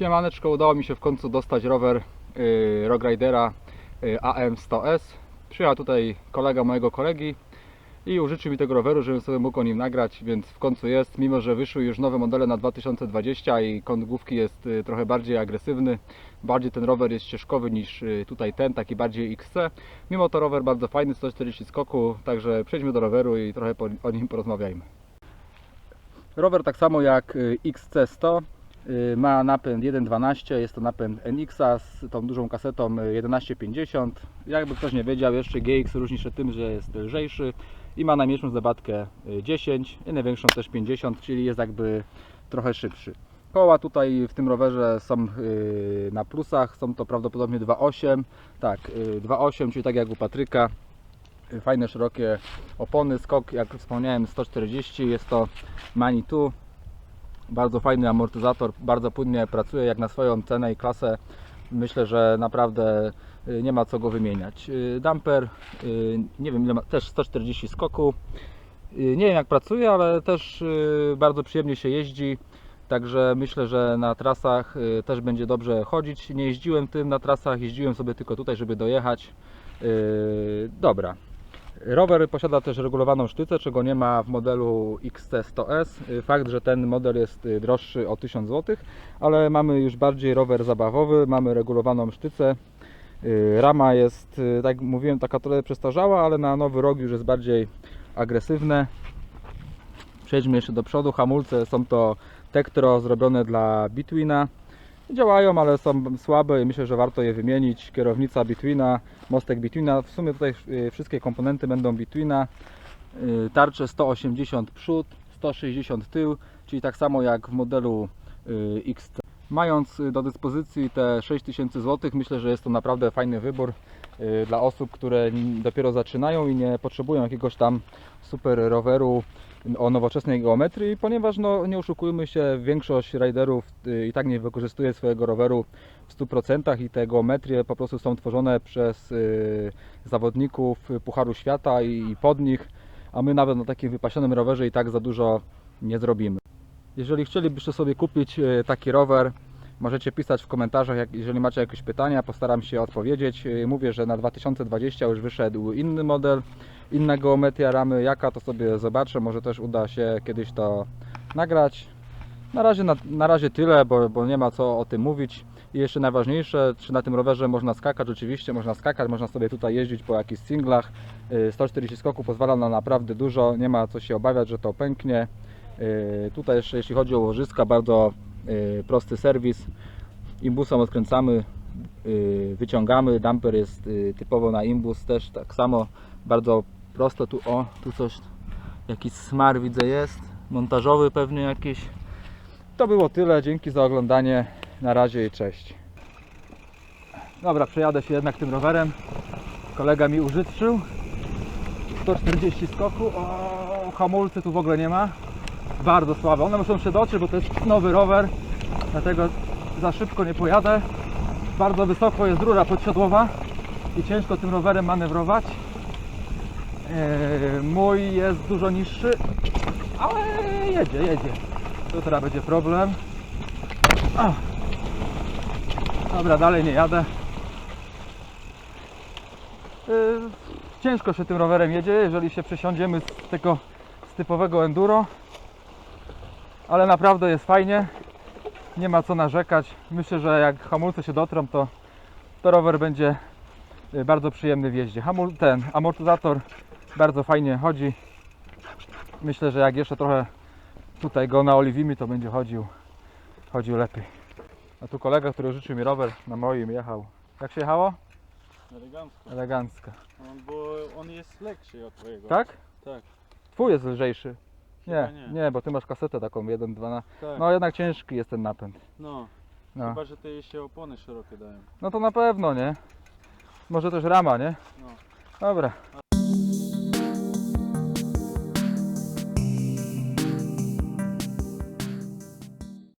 Siemaneczko, udało mi się w końcu dostać rower yy, Rock Ridera yy, AM100S. Przyjechał tutaj kolega mojego kolegi i użyczył mi tego roweru, żebym sobie mógł o nim nagrać, więc w końcu jest. Mimo, że wyszły już nowe modele na 2020 i kąt główki jest yy, trochę bardziej agresywny, bardziej ten rower jest ścieżkowy niż yy, tutaj ten, taki bardziej XC. Mimo to rower bardzo fajny, 140 skoku, także przejdźmy do roweru i trochę po, o nim porozmawiajmy. Rower tak samo jak y, XC100 y, ma napęd 1.12, jest to napęd NX-a z tą dużą kasetą y, 1150. Jakby ktoś nie wiedział, jeszcze GX różni się tym, że jest lżejszy i ma najmniejszą zabatkę y, 10 i największą też 50, czyli jest jakby trochę szybszy. Koła tutaj w tym rowerze są y, na plusach, są to prawdopodobnie 2.8, tak, y, 2.8, czyli tak jak u Patryka, Y, fajne szerokie opony, skok jak wspomniałem 140, jest to Manitou, bardzo fajny amortyzator, bardzo płynnie pracuje jak na swoją cenę i klasę, myślę, że naprawdę y, nie ma co go wymieniać. Y, Damper, y, nie wiem ile ma, też 140 skoku, nie wiem jak pracuje, ale też bardzo przyjemnie się jeździ. Także myślę, że na trasach też będzie dobrze chodzić. Nie jeździłem tym na trasach, jeździłem sobie tylko tutaj, żeby dojechać. Dobra. Rower posiada też regulowaną sztycę, czego nie ma w modelu XC100S. Y, Fakt, że ten model jest y, droższy o 1000 zł, ale mamy już bardziej rower zabawowy, mamy regulowaną sztycę. Y, Rama jest, tak jak mówiłem, taka trochę przestarzała, ale na nowy rok już jest bardziej agresywne. Przejdźmy jeszcze do przodu. Hamulce są to Tektro zrobione dla Bitwina. Działają, ale są słabe i myślę, że warto je wymienić. Kierownica Bitwina, mostek Bitwina. W sumie tutaj y, wszystkie komponenty będą Bitwina. Y, Tarcze 180 przód, 160 tył, czyli tak samo jak w modelu y, XC. Mając do dyspozycji te 6000 zł, myślę, że jest to naprawdę fajny wybór dla osób, które dopiero zaczynają i nie potrzebują jakiegoś tam super roweru o nowoczesnej geometrii, ponieważ no, nie oszukujmy się, większość riderów y, i tak nie wykorzystuje swojego roweru w 100% i te geometrie po prostu są tworzone przez y, zawodników Pucharu Świata i, i pod nich, a my nawet na takim wypasionym rowerze i tak za dużo nie zrobimy. Jeżeli chcielibyście sobie kupić e, taki rower, możecie pisać w komentarzach, jak, jeżeli macie jakieś pytania, postaram się odpowiedzieć. E, Mówię, że na 2020 już wyszedł inny model, inna geometria ramy, jaka to sobie zobaczę, może też uda się kiedyś to nagrać. Na razie, na, na razie tyle, bo, bo nie ma co o tym mówić. I jeszcze najważniejsze, czy na tym rowerze można skakać? Oczywiście można skakać, można sobie tutaj jeździć po jakichś singlach. E, 140 skoków pozwala na naprawdę dużo, nie ma co się obawiać, że to pęknie. Yy, Tutaj jeszcze jeśli chodzi o łożyska, bardzo yy, prosty serwis. Imbusem odkręcamy, wyciągamy. Damper jest typowo na imbus też tak samo. Bardzo prosto. Tu o, tu coś, jakiś smar widzę jest. Montażowy pewnie jakiś. To było tyle. Dzięki za oglądanie. Na razie i cześć. Dobra, przejadę się jednak tym rowerem. Kolega mi użyczył. 140 skoku. O, hamulcy tu w ogóle nie ma bardzo słabe. One muszą się dotrzeć, bo to jest nowy rower, dlatego za szybko nie pojadę. Bardzo wysoko jest rura podsiodłowa i ciężko tym rowerem manewrować. Eee, mój jest dużo niższy, ale jedzie, jedzie. Tu teraz będzie problem. Dobra, dalej nie jadę. Eee, ciężko się tym rowerem jedzie, jeżeli się przesiądziemy z tego z typowego enduro ale naprawdę jest fajnie. Nie ma co narzekać. Myślę, że jak hamulce się dotrą, to, to rower będzie y, bardzo przyjemny w jeździe. Hamul, ten amortyzator bardzo fajnie chodzi. Myślę, że jak jeszcze trochę tutaj go naoliwimy, to będzie chodził, chodził lepiej. A tu kolega, który życzył mi rower na moim jechał. Jak się jechało? Elegancko. Elegancko. On, bo on jest lekszy od twojego. Tak? Tak. Twój jest lżejszy. Nie, Chyba nie. nie, bo ty masz kasetę taką 1.2. Tak. No jednak ciężki jest ten napęd. No. No. Chyba, że te jeszcze opony szerokie dają. No to na pewno, nie? Może też rama, nie? No. Dobra.